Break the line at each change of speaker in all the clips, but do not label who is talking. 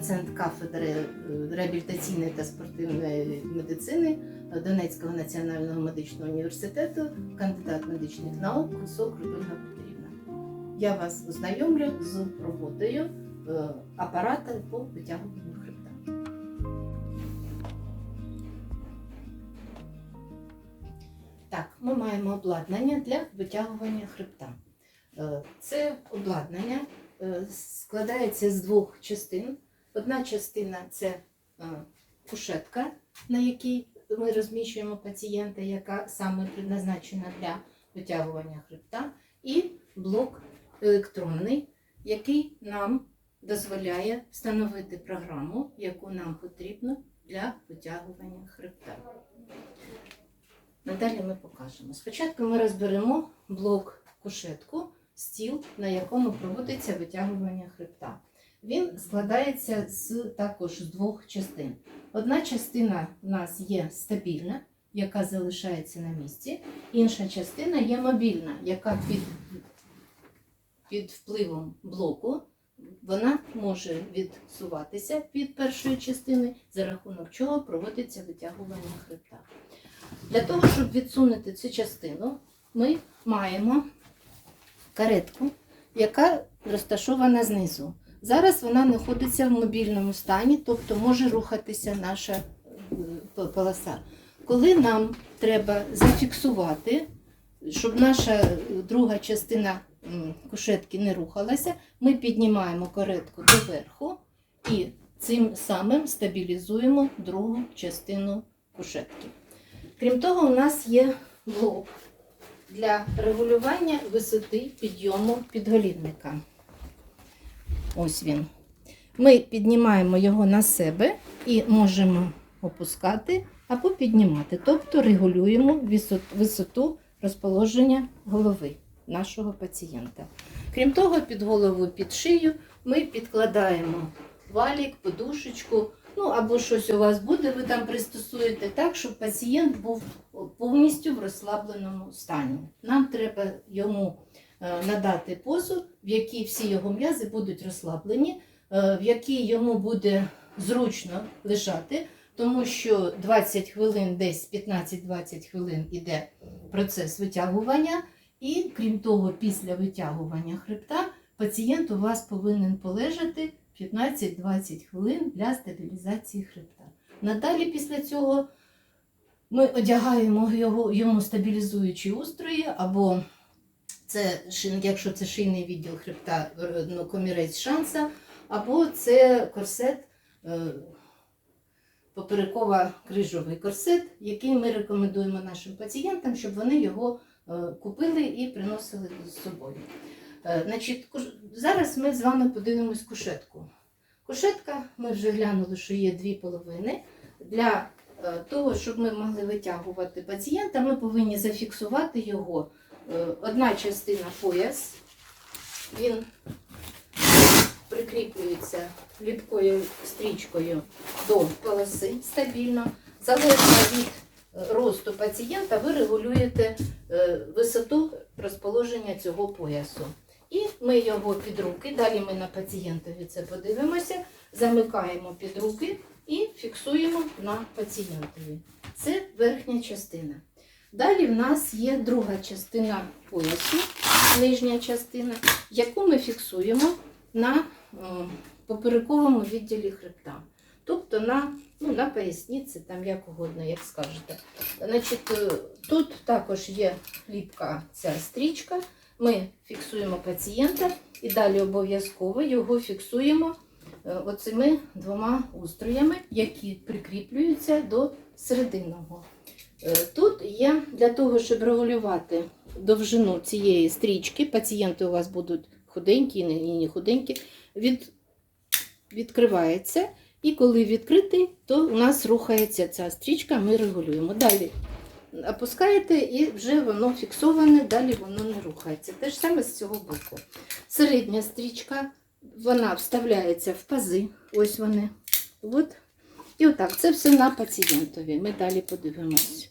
Доцент кафедри е, реабілітаційної та спортивної медицини Донецького національного медичного університету, кандидат медичних наук Кусок Людмила Петрівна. Я вас ознайомлю з роботою е, апарата по витягуванню хребта. Так, ми маємо обладнання для витягування хребта. Е, Це обладнання складається з двох частин. Одна частина це е, кушетка, на якій ми розміщуємо пацієнта, яка саме предназначена для витягування хребта, і блок електронний, який нам дозволяє встановити програму, яку нам потрібно для витягування хребта. Надалі ми покажемо. Спочатку ми розберемо блок кушетку, стіл, на якому проводиться витягування хребта. Він складається з також з двох частин. Одна частина у нас є стабільна, яка залишається на місці, інша частина є мобільна, яка під, під впливом блоку вона може відсуватися від першої частини, за рахунок чого проводиться витягування хребта. Для того, щоб відсунути цю частину, ми маємо каретку, яка розташована знизу. Зараз вона знаходиться в мобільному стані, тобто може рухатися наша е, полоса. Коли нам треба зафіксувати, щоб наша е, друга частина кушетки не рухалася, ми піднімаємо каретку доверху і цим самим стабілізуємо другу частину кушетки. Крім того, у нас є блок для регулювання висоти підйому підголівника. Ось він. Ми піднімаємо його на себе і можемо опускати або піднімати, тобто регулюємо висоту розположення голови нашого пацієнта. Крім того, під голову, під шию ми підкладаємо валік, подушечку, ну або щось у вас буде, ви там пристосуєте так, щоб пацієнт був повністю в розслабленому стані. Нам треба йому надати позу, в якій всі його м'язи будуть розслаблені, е, в якій йому буде зручно лежати, тому що 20 хвилин, десь 15-20 хвилин іде процес витягування, і крім того, після витягування хребта пацієнт у вас повинен полежати 15-20 хвилин для стабілізації хребта. Надалі після цього ми одягаємо його, йому стабілізуючі устрої, або це, якщо це шийний відділ хребта, е, ну, комірець шанса, або це корсет, е, попереково-крижовий корсет, який ми рекомендуємо нашим пацієнтам, щоб вони його е, купили і приносили з собою. Значить, зараз ми з вами подивимось кушетку. Кушетка, ми вже глянули, що є дві половини. Для того, щоб ми могли витягувати пацієнта, ми повинні зафіксувати його. Е, Одна частина пояс, він прикріплюється ліпкою стрічкою до полоси стабільно. Залежно від е, росту пацієнта, ви регулюєте е, висоту розположення цього поясу. І ми його під руки, далі ми на пацієнтові це подивимося, замикаємо під руки і фіксуємо на пацієнтові. Це верхня частина. Далі в нас є друга частина поясу, нижня частина, яку ми фіксуємо на е, поперековому відділі хребта. Тобто на, ну, на поясниці, там як угодно, як скажете. Значить, е, тут також є ліпка ця стрічка. Ми фіксуємо пацієнта і далі обов'язково його фіксуємо е, оцими двома устроями, які прикріплюються до серединного. Е, Тут є для того, щоб регулювати довжину цієї стрічки, пацієнти у вас будуть худенькі і не- худенькі, від, відкривається. І коли відкритий, то у нас рухається ця стрічка, ми регулюємо. Далі опускаєте і вже воно фіксоване, далі воно не рухається. Те ж саме з цього боку. Середня стрічка, вона вставляється в пази. Ось вони. От. І отак, це все на пацієнтові. Ми далі подивимось.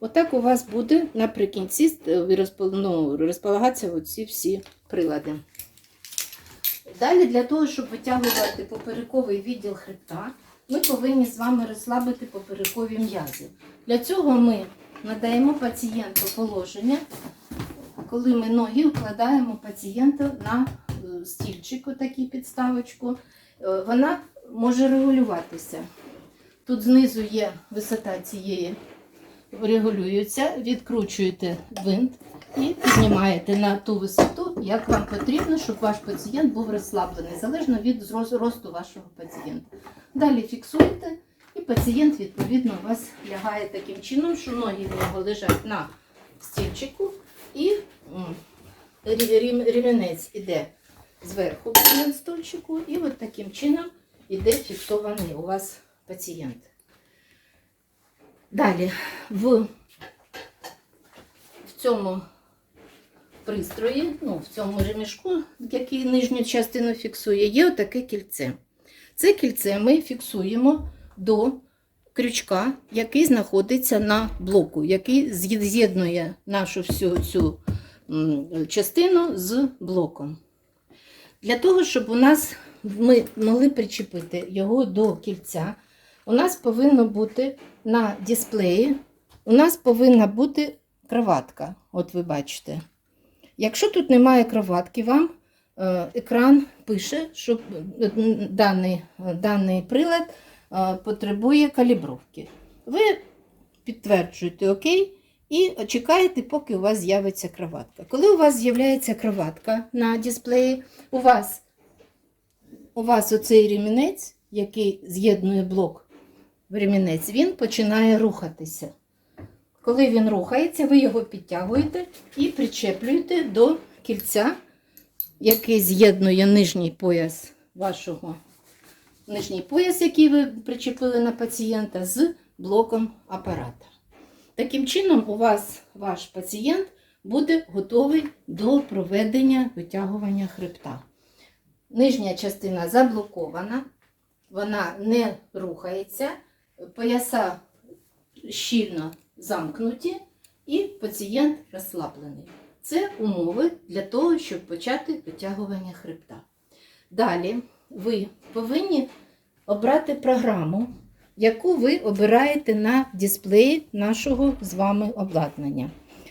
Отак у вас буде наприкінці е, ну, розполагатися оці всі прилади. Далі для того, щоб витягувати поперековий відділ хребта, ми повинні з вами розслабити поперекові м'язи. Для цього ми надаємо пацієнту положення, коли ми ноги вкладаємо пацієнта на е, стільчик, таку підставочку. Е, Вона може регулюватися. Тут знизу є висота цієї, регулюється, відкручуєте гвинт і піднімаєте на ту висоту, як вам потрібно, щоб ваш пацієнт був розслаблений, залежно від зроз- росту вашого пацієнта. Далі фіксуєте, і пацієнт, відповідно, у вас лягає таким чином, що ноги в нього лежать на стільчику, і м, рі- рівнець іде зверху стільчику, і от таким чином іде фіксований у вас пацієнт. Далі в, в цьому пристрої, ну, в цьому ремішку, який нижню частину фіксує, є отаке кільце. Це кільце ми фіксуємо до крючка, який знаходиться на блоку, який з'єднує нашу всю цю частину з блоком. Для того, щоб у нас ми могли причепити його до кільця, у нас повинно бути на дисплеї, у нас повинна бути кроватка. От ви бачите. Якщо тут немає кроватки, вам е, екран пише, що е, даний, е, даний прилад потребує калібровки. Ви підтверджуєте ОК і чекаєте, поки у вас з'явиться кроватка. Коли у вас з'являється кроватка на дисплеї, у вас, у вас оцей ремінець, який з'єднує блок ремінець, він починає рухатися. Коли він рухається, ви його підтягуєте і причеплюєте до кільця, який з'єднує нижній пояс вашого нижній пояс, який ви причепили на пацієнта, з блоком апарата. Таким чином, у вас ваш пацієнт буде готовий до проведення витягування хребта. Нижня частина заблокована, вона не рухається, пояса щільно замкнуті, і пацієнт розслаблений. Це умови для того, щоб почати витягування хребта. Далі ви повинні обрати програму, яку ви обираєте на дисплеї нашого з вами обладнання.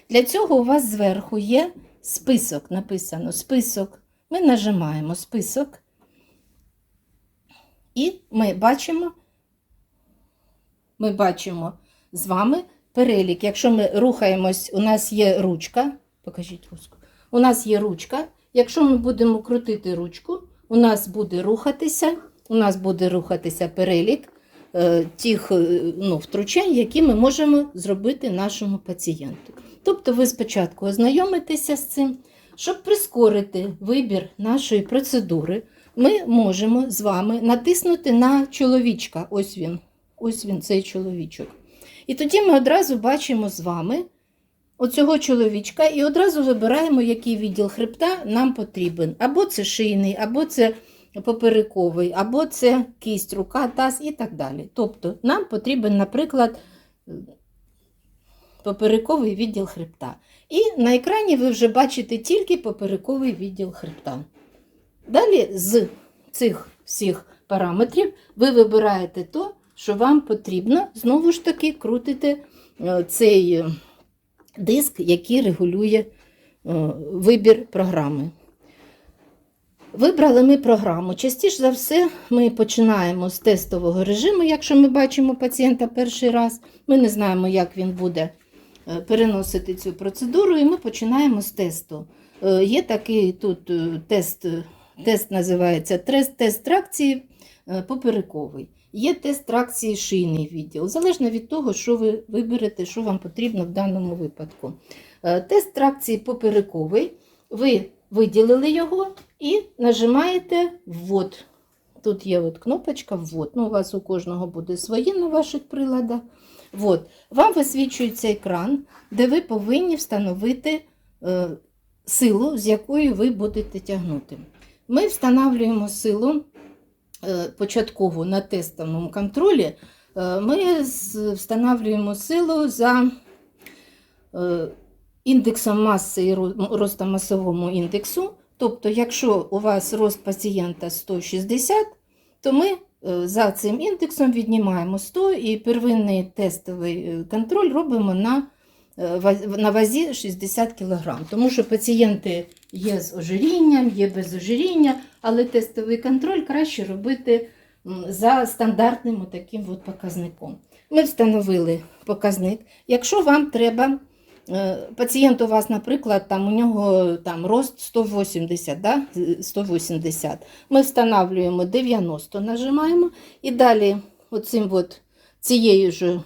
Для цього у вас зверху є список, написано список. Ми нажимаємо список, і ми бачимо, ми бачимо з вами перелік. Якщо ми рухаємось, у нас є ручка. Покажіть ручку. У нас є ручка. Якщо ми будемо крутити ручку, у нас буде рухатися, у нас буде рухатися перелік е, тих е, ну, втручань, які ми можемо зробити нашому пацієнту. Тобто ви спочатку ознайомитеся з цим, щоб прискорити вибір нашої процедури, ми можемо з вами натиснути на чоловічка. Ось він, ось він, цей чоловічок. І тоді ми одразу бачимо з вами оцього чоловічка і одразу вибираємо, який відділ хребта нам потрібен. Або це шийний, або це поперековий, або це кість, рука, таз і так далі. Тобто нам потрібен, наприклад, поперековий відділ хребта. І на екрані ви вже бачите тільки поперековий відділ хребта. Далі з цих всіх параметрів ви вибираєте то, що вам потрібно. Знову ж таки, крутите е, цей е, диск, який регулює е, вибір програми. Вибрали ми програму. Частіше за все, ми починаємо з тестового режиму, якщо ми бачимо пацієнта перший раз. Ми не знаємо, як він буде переносити цю процедуру, і ми починаємо з тесту. Є такий тут тест, тест називається тест, тракції поперековий. Є тест тракції шийний відділ, залежно від того, що ви виберете, що вам потрібно в даному випадку. Е, Тест тракції поперековий. Ви виділили його і нажимаєте ввод. Тут є от кнопочка ввод. Ну, у вас у кожного буде своє на ваших приладах. От. Вам висвічується екран, де ви повинні встановити е, силу, з якою ви будете тягнути. Ми встановлюємо силу е, початкову на тестовому контролі. Е, ми встановлюємо силу за е, індексом маси і ро- ростомасовому індексу Тобто, якщо у вас рост пацієнта 160, то ми за цим індексом віднімаємо 100 і первинний тестовий контроль робимо на, на вазі 60 кг. Тому що пацієнти є з ожирінням, є без ожиріння, але тестовий контроль краще робити за стандартним таким от показником. Ми встановили показник. Якщо вам треба, е, пацієнт у вас, наприклад, там, у нього там, рост 180, да? 180, ми встановлюємо 90, нажимаємо і далі оцим от, цією ж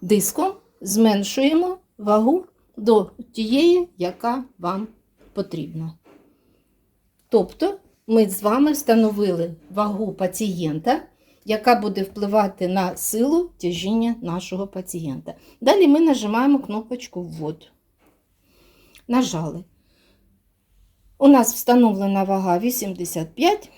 диском зменшуємо вагу до тієї, яка вам потрібна. Тобто ми з вами встановили вагу пацієнта, яка буде впливати на силу тяжіння нашого пацієнта. Далі ми нажимаємо кнопочку Ввод. Нажали. У нас встановлена вага 85.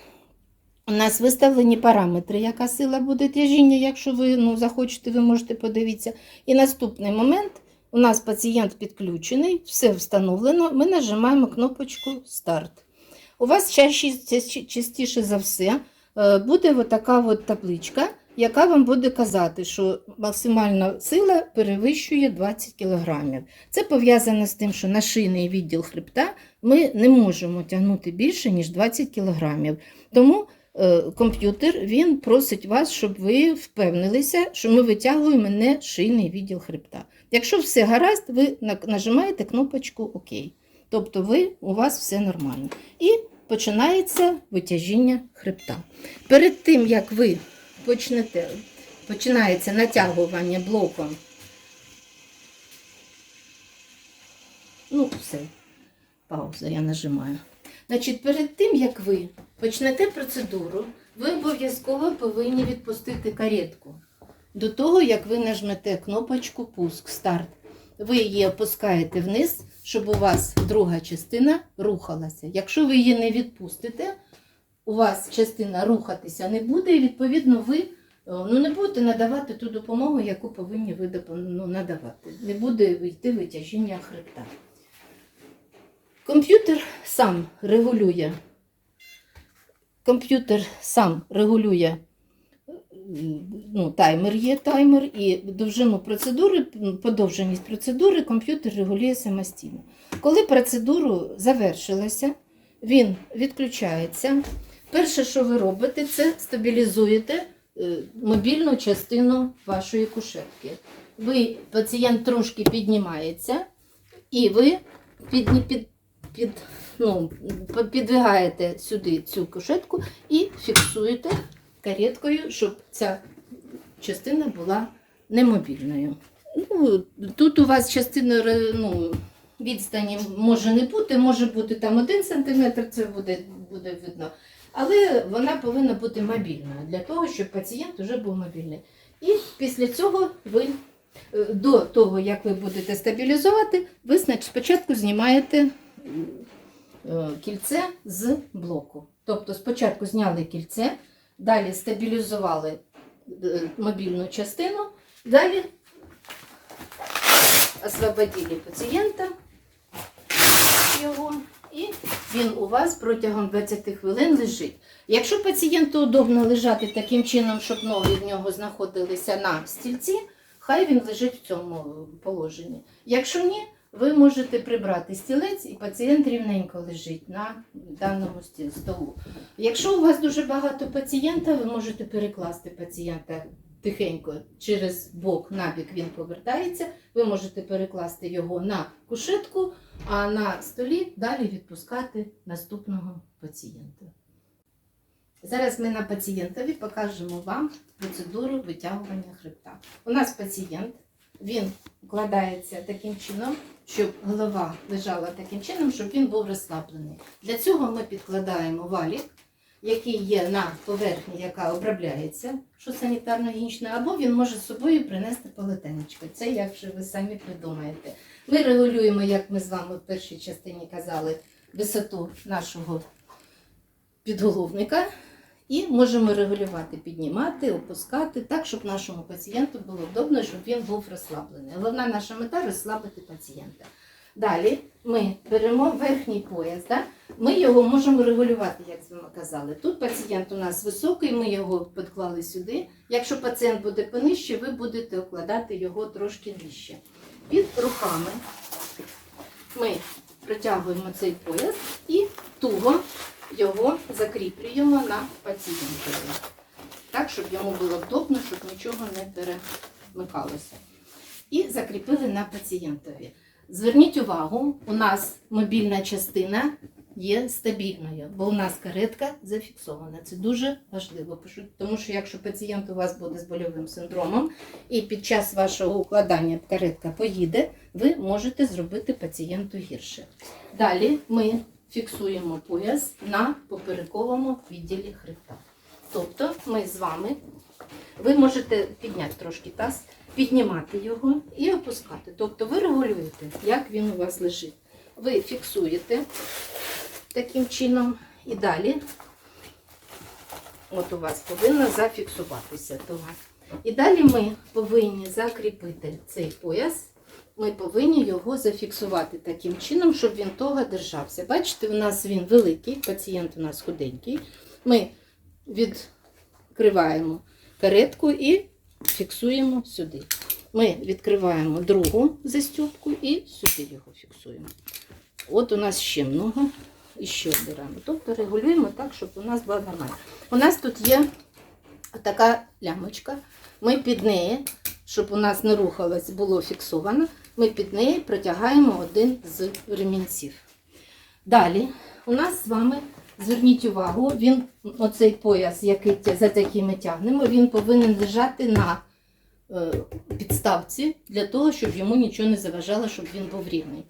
У нас виставлені параметри, яка сила буде тяжіння. Якщо ви ну, захочете, ви можете подивитися. І наступний момент. У нас пацієнт підключений, все встановлено. Ми нажимаємо кнопочку Старт. У вас чаще- частіше за все е, буде така от табличка, яка вам буде казати, що максимальна сила перевищує 20 кг. Це пов'язано з тим, що на шийний відділ хребта ми не можемо тягнути більше, ніж 20 кг. Тому комп'ютер він просить вас, щоб ви впевнилися, що ми витягуємо не шийний відділ хребта. Якщо все гаразд, ви нажимаєте кнопочку ОК. Тобто ви, у вас все нормально. І починається витяжіння хребта. Перед тим, як ви почнете, починається натягування блоком. Ну, все, пауза, я нажимаю. Значить, перед тим, як ви почнете процедуру, ви обов'язково повинні відпустити каретку. До того, як ви нажмете кнопочку Пуск, старт. Ви її опускаєте вниз, щоб у вас друга частина рухалася. Якщо ви її не відпустите, у вас частина рухатися не буде, і відповідно ви е, ну, не будете надавати ту допомогу, яку повинні ви ну, надавати. Не буде йти витяжіння хребта. Комп'ютер сам регулює. Комп'ютер сам регулює ну, таймер є таймер, і довжину процедури, подовженість процедури комп'ютер регулює самостійно. Коли процедуру завершилася, він відключається. Перше, що ви робите, це стабілізуєте е, мобільну частину вашої кушетки. Ви, пацієнт трошки піднімається, і ви під, під, під, ну, підвигаєте сюди цю кушетку і фіксуєте кареткою, щоб ця частина була немобільною. Ну, тут у вас частина ну, відстані може не бути, може бути там один сантиметр, це буде, буде видно. Але вона повинна бути мобільною для того, щоб пацієнт вже був мобільний. І після цього ви е, до того, як ви будете стабілізувати, ви спочатку знімаєте кільце з блоку. Тобто спочатку зняли кільце, далі стабілізували е, мобільну частину, далі освободили пацієнта його, і він у вас протягом 20 хвилин лежить. Якщо пацієнту удобно лежати таким чином, щоб ноги в нього знаходилися на стільці, хай він лежить в цьому положенні. Якщо ні, ви можете прибрати стілець і пацієнт рівненько лежить на даному столу. Якщо у вас дуже багато пацієнта, ви можете перекласти пацієнта тихенько через бок на бік він повертається. Ви можете перекласти його на кушетку, а на столі далі відпускати наступного пацієнта. Зараз ми на пацієнтові покажемо вам процедуру витягування хребта. У нас пацієнт, він вкладається таким чином, щоб голова лежала таким чином, щоб він був розслаблений. Для цього ми підкладаємо валік, який є на поверхні, яка обробляється, що санітарно-гігієнічно, або він може з собою принести полотенечко. Це як вже ви самі придумаєте. Ми регулюємо, як ми з вами в першій частині казали, висоту нашого підголовника. І можемо регулювати, піднімати, опускати так, щоб нашому пацієнту було вдобно, щоб він був розслаблений. Головна наша мета розслабити пацієнта. Далі ми беремо верхній пояс. Да? Ми його можемо регулювати, як ми казали. Тут пацієнт у нас високий, ми його підклали сюди. Якщо пацієнт буде понижче, ви будете укладати його трошки нижче. Під руками ми протягуємо цей пояс і туго його закріплюємо на пацієнтові. Так, щоб йому було вдобно, щоб нічого не перемикалося. І закріпили на пацієнтові. Зверніть увагу, у нас мобільна частина є стабільною, бо у нас каретка зафіксована. Це дуже важливо, тому що якщо пацієнт у вас буде з больовим синдромом і під час вашого укладання каретка поїде, ви можете зробити пацієнту гірше. Далі ми фіксуємо пояс на поперековому відділі хребта. Тобто ми з вами, ви можете підняти трошки таз, піднімати його і опускати. Тобто ви регулюєте, як він у вас лежить. Ви фіксуєте таким чином і далі. От у вас повинно зафіксуватися того. І далі ми повинні закріпити цей пояс. Ми повинні його зафіксувати таким чином, щоб він того держався. Бачите, у нас він великий, пацієнт у нас худенький. Ми відкриваємо каретку і фіксуємо сюди. Ми відкриваємо другу застібку і сюди його фіксуємо. От у нас ще много. І ще обираємо. Тобто регулюємо так, щоб у нас була нормально. У нас тут є така лямочка. Ми під неї, щоб у нас не рухалось, було фіксовано, ми під неї протягаємо один з ремінців. Далі у нас з вами, зверніть увагу, він, оцей пояс, який, за який ми тягнемо, він повинен лежати на е, підставці для того, щоб йому нічого не заважало, щоб він був рівний.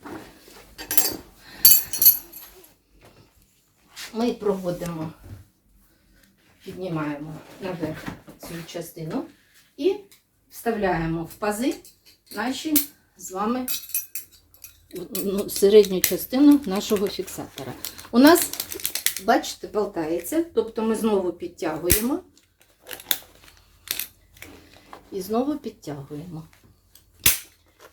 Ми проводимо, піднімаємо наверх цю частину і вставляємо в пази наші з вами ну, середню частину нашого фіксатора. У нас, бачите, болтається, тобто ми знову підтягуємо і знову підтягуємо.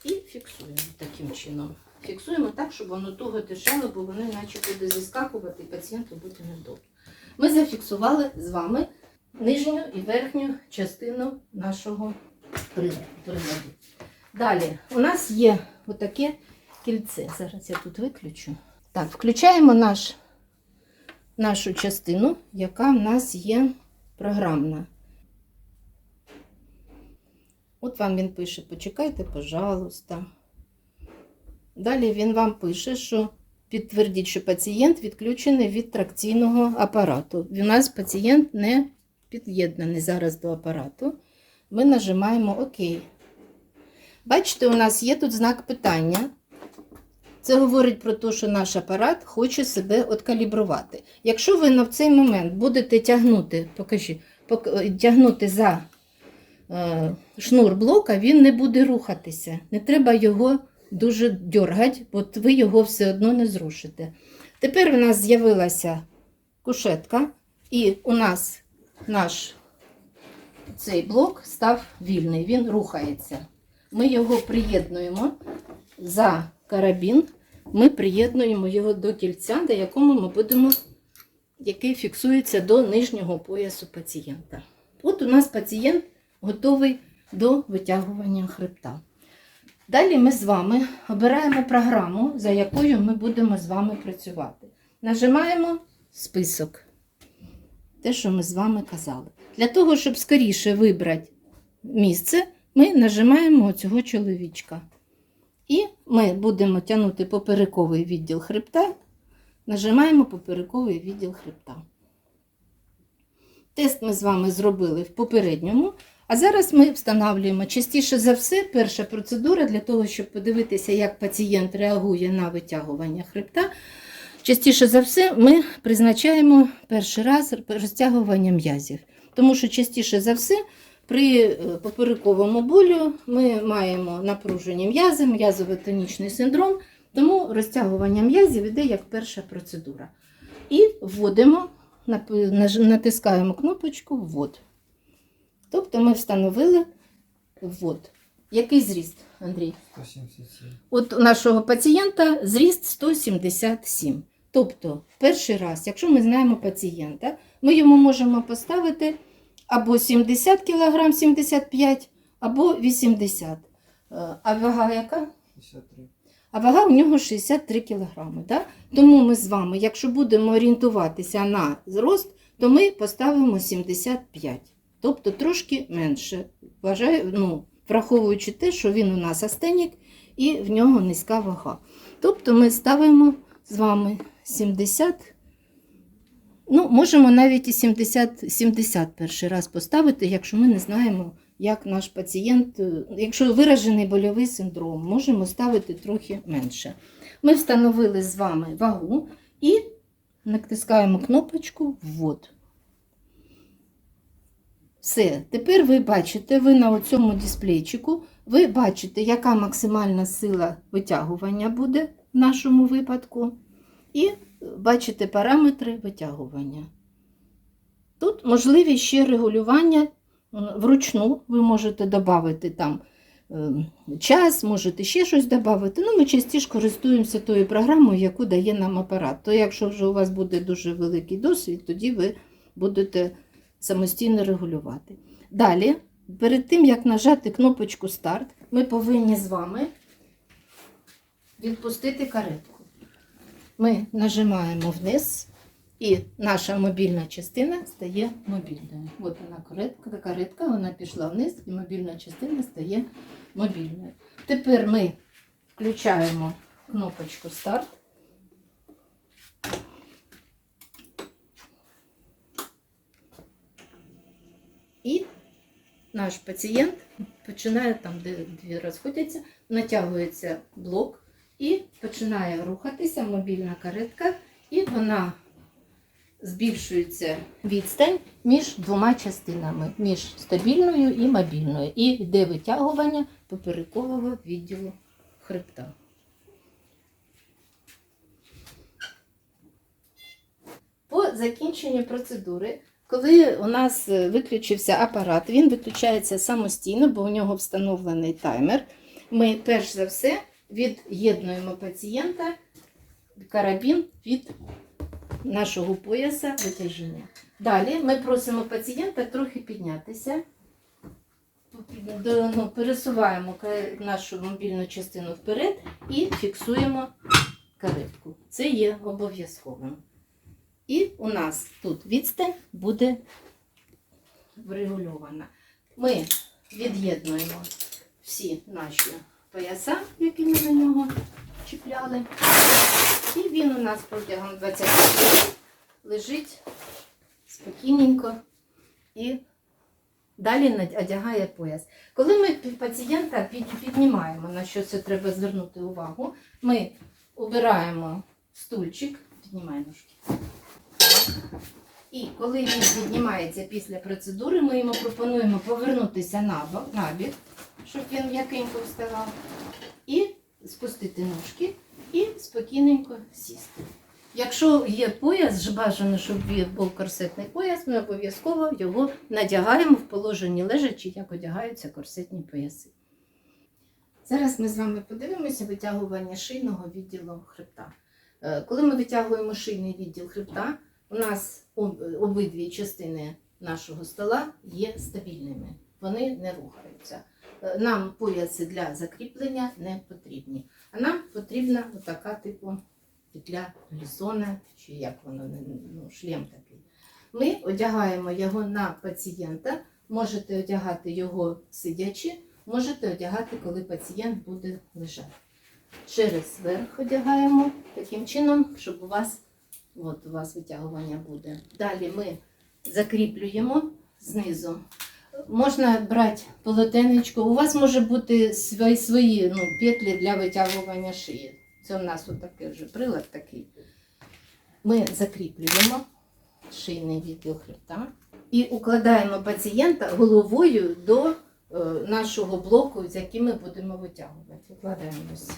І фіксуємо таким чином. Фіксуємо так, щоб воно туго держало, бо воно наче буде зіскакувати і пацієнту буде недобре. Ми зафіксували з вами нижню і верхню частину нашого при- приладу. Далі у нас є отаке кільце. Зараз я тут виключу. Так, включаємо наш, нашу частину, яка в нас є програмна. От вам він пише, почекайте, пожалуйста. Далі він вам пише, що підтвердіть, що пацієнт відключений від тракційного апарату. У нас пацієнт не під'єднаний зараз до апарату. Ми нажимаємо ОК. Бачите, у нас є тут знак питання. Це говорить про те, що наш апарат хоче себе откалібрувати. Якщо ви на цей момент будете тягнути, покажи, пок- тягнути за е, шнур блока, він не буде рухатися. Не треба його дуже дергати, бо ви його все одно не зрушите. Тепер у нас з'явилася кушетка, і у нас наш цей блок став вільний, він рухається. Ми його приєднуємо за карабін, ми приєднуємо його до кільця, до якому ми будемо, який фіксується до нижнього поясу пацієнта. От у нас пацієнт готовий до витягування хребта. Далі ми з вами обираємо програму, за якою ми будемо з вами працювати. Нажимаємо список. Те, що ми з вами казали. Для того, щоб скоріше вибрати місце, ми нажимаємо цього чоловічка. І ми будемо тягнути поперековий відділ хребта. Нажимаємо поперековий відділ хребта. Тест ми з вами зробили в попередньому. А зараз ми встановлюємо частіше за все перша процедура для того, щоб подивитися, як пацієнт реагує на витягування хребта. Частіше за все ми призначаємо перший раз розтягування м'язів. Тому що частіше за все при е, поперековому болю ми маємо напружені м'язи, м'язово-тонічний синдром, тому розтягування м'язів іде як перша процедура. І вводимо, натискаємо кнопочку Ввод. Тобто ми встановили ввод. Який зріст, Андрій?
177.
От у нашого пацієнта зріст 177. Тобто, перший раз, якщо ми знаємо пацієнта, ми йому можемо поставити або 70 кг, 75 або 80 Е, А вага яка?
63.
А вага у нього 63 кг. Да? Тому ми з вами, якщо будемо орієнтуватися на зрост, то ми поставимо 75. Тобто трошки менше, Вважаю, ну, враховуючи те, що він у нас астенік і в нього низька вага. Тобто ми ставимо з вами 70. Ну, можемо навіть і 70, 70 перший раз поставити, якщо ми не знаємо, як наш пацієнт, е, якщо виражений больовий синдром, можемо ставити трохи менше. Ми встановили з вами вагу і натискаємо кнопочку Ввод. Все, тепер ви бачите, ви на цьому дисплейчику, ви бачите, яка максимальна сила витягування буде в нашому випадку. І бачите параметри витягування. Тут можливі ще регулювання вручну. Ви можете додати там е, час, можете ще щось додати. Ну, ми частіше користуємося тою програмою, яку дає нам апарат. То якщо вже у вас буде дуже великий досвід, тоді ви будете самостійно регулювати. Далі, перед тим як нажати кнопочку старт, ми повинні з вами відпустити каретку. Ми нажимаємо вниз, і наша мобільна частина стає мобільною. От вона каретка, каретка, вона пішла вниз, і мобільна частина стає мобільною. Тепер ми включаємо кнопочку старт. І наш пацієнт починає там, де дві розходяться, натягується блок і починає рухатися мобільна каретка, і вона збільшується відстань між двома частинами, між стабільною і мобільною. І йде витягування поперекового відділу хребта. По закінченню процедури, коли у нас е, виключився апарат, він виключається самостійно, бо у нього встановлений таймер. Ми перш за все від'єднуємо пацієнта карабін від нашого пояса витяжіння. Далі ми просимо пацієнта трохи піднятися. Ну, Пересуваємо нашу мобільну частину вперед і фіксуємо каретку. Це є обов'язковим. І у нас тут відстань буде врегульована. Ми від'єднуємо всі наші пояса, які ми на нього чіпляли. І він у нас протягом 20 хвилин лежить спокійненько і далі одягає пояс. Коли ми пацієнта піднімаємо, на що це треба звернути увагу, ми обираємо стульчик, піднімай ножки. І коли він піднімається після процедури, ми йому пропонуємо повернутися на бок, на бік, щоб він м'якенько вставав, і спустити ножки і спокійненько сісти. Якщо є пояс, бажано, щоб був корсетний пояс, ми обов'язково його надягаємо в положенні лежачі, як одягаються корсетні пояси. Зараз ми з вами подивимося витягування шийного відділу хребта. Е, Коли ми витягуємо шийний відділ хребта, у нас обидві частини нашого стола є стабільними, вони не рухаються. Е, Нам пояси для закріплення не потрібні. А нам потрібна така типу петля лісона, чи як воно, ну, шлем такий. Ми одягаємо його на пацієнта, можете одягати його сидячи, можете одягати, коли пацієнт буде лежати. Через верх одягаємо таким чином, щоб у вас, от у вас витягування буде. Далі ми закріплюємо знизу. Можна брати полотенечко. У вас може бути свої, свої ну, петлі для витягування шиї. Це у нас отакий вже прилад такий. Ми закріплюємо шийний відділ хребта і укладаємо пацієнта головою до е, нашого блоку, з яким ми будемо витягувати. Укладаємося.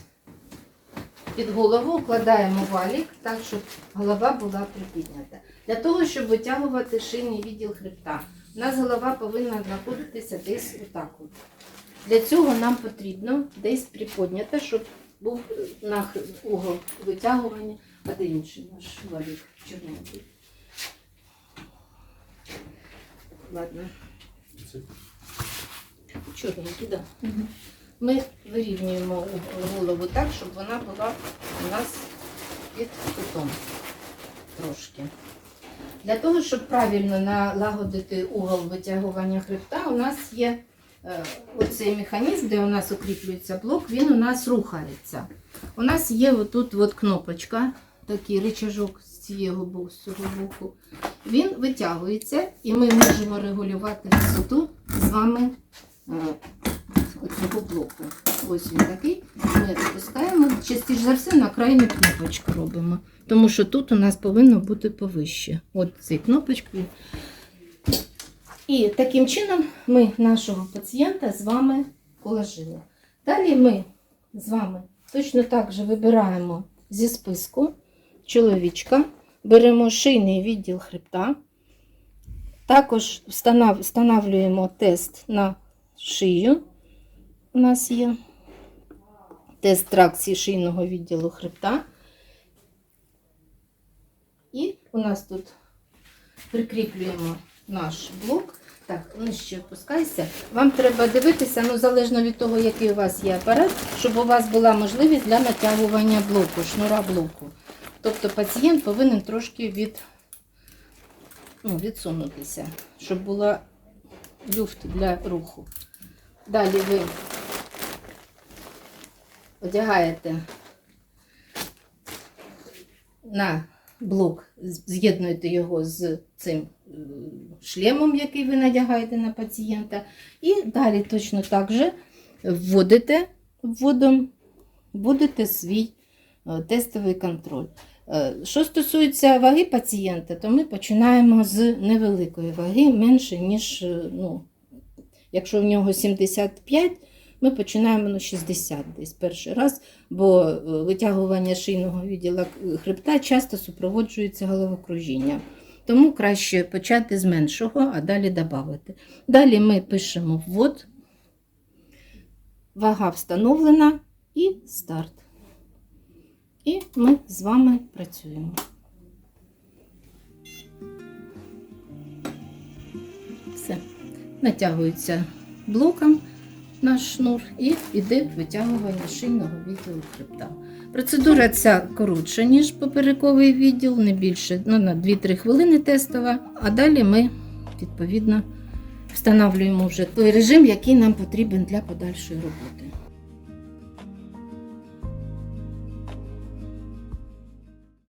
Під голову укладаємо валік так, щоб голова була припіднята. Для того, щоб витягувати шийний відділ хребта, у нас голова повинна знаходитися десь отак. Для цього нам потрібно десь приподняти, щоб був нахил угол витягування, а де інший наш валік чорненький. Ладно. Чорненький, так. Да. Ми вирівнюємо голову так, щоб вона була у нас під кутом трошки. Для того, щоб правильно налагодити угол витягування хребта, у нас є е, оцей механізм, де у нас укріплюється блок, він у нас рухається. У нас є отут от кнопочка, такий боку, з цього боку. Він витягується, і ми можемо регулювати висоту з вами е, цього блоку. Ось він такий. Ми опускаємо, частіше за все на крайню кнопочку робимо. Тому що тут у нас повинно бути повище. От цей кнопочку. І таким чином ми нашого пацієнта з вами положили. Далі ми з вами точно так же вибираємо зі списку чоловічка, беремо шийний відділ хребта. Також встановлюємо тест на шию. У нас є тест тракції шийного відділу хребта. І у нас тут прикріплюємо наш блок. Так, ще опускайся. Вам треба дивитися, ну залежно від того, який у вас є апарат, щоб у вас була можливість для натягування блоку, шнура блоку. Тобто пацієнт повинен трошки від, ну, відсунутися, щоб була люфт для руху. Далі ви одягаєте на блок, з'єднуєте його з цим е, шлемом, який ви надягаєте на пацієнта. І далі точно так же вводите вводом, вводите свій е, тестовий контроль. Е, Що стосується ваги пацієнта, то ми починаємо з невеликої ваги, менше, ніж, ну, якщо в нього 75, ми починаємо на 60 десь перший раз, бо е, витягування шийного відділу хребта часто супроводжується головокружінням. Тому краще почати з меншого, а далі додати. Далі ми пишемо ввод, вага встановлена і старт. І ми з вами працюємо. Все. Натягується блоком наш шнур і йде витягування шийного відділу хребта. Процедура ця коротша, ніж поперековий відділ, не більше ну, на 2-3 хвилини тестова, а далі ми відповідно встановлюємо вже той режим, який нам потрібен для подальшої роботи.